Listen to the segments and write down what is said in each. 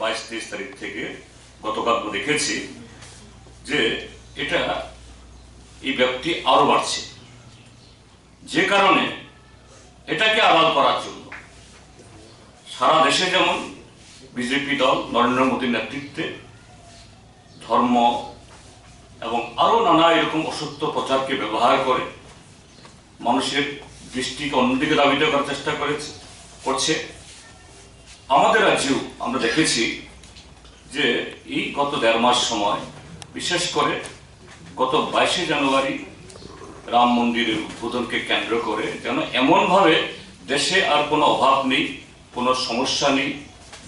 বাইশ তেইশ তারিখ থেকে গতকাল দেখেছি যে এটা এই ব্যক্তি আরও বাড়ছে। যে কারণে এটাকে আড়াল করার জন্য সারা দেশে যেমন বিজেপি দল, নরেন্দ্র মোদীর নেতৃত্বে ধর্ম এবং আরও নানা এরকম অসত্য প্রচারকে ব্যবহার করে মানুষের দৃষ্টিকে অন্যদিকে দাবিত করার চেষ্টা করেছে করছে। আমাদের রাজ্যেও আমরা দেখেছি যে এই গত দেড় মাস সময়, বিশেষ করে গত বাইশে জানুয়ারি রাম মন্দিরের উদ্বোধনকে কেন্দ্র করে যেন এমনভাবে দেশে আর কোনো অভাব নেই, কোনো সমস্যা নেই,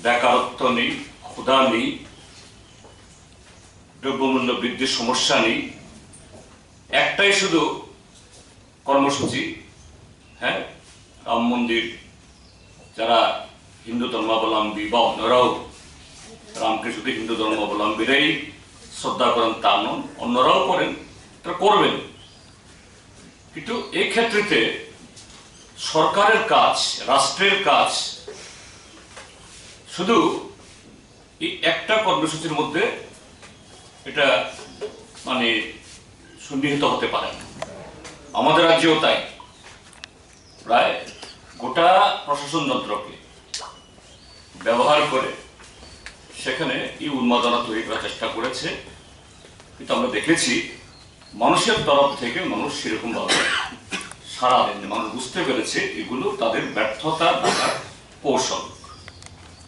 বেকারত্ব নেই, ক্ষুধা নেই, দ্রব্যমূল্য বৃদ্ধির সমস্যা নেই। একটাই শুধু কর্মসূচি হ্যাঁ? রাম মন্দির যারা হিন্দু ধর্মাবলম্বী বা অন্যরাও রামকে শুধু হিন্দু ধর্মাবলম্বীরাই শ্রদ্ধা করেন তা নন, অন্যরাও করেন করবেন। কিন্তু এই ক্ষেত্রেতে সরকারের কাজ, রাষ্ট্রের কাজ, শুধু এই একটা কর্মসূচির মধ্যে এটা মানে সন্নিহিত হতে পারে আমাদের রাজ্যেও তাই। প্রায় গোটা প্রশাসন যন্ত্রকে ব্যবহার করে সেখানে এই উন্মাদনা তৈরি করার চেষ্টা করেছে। কিন্তু আমরা দেখেছি, মানুষের তরফ থেকে মানুষ সেরকমভাবে সারা দেননি মানুষ বুঝতে পেরেছে এগুলো তাদের ব্যর্থতা কৌশল।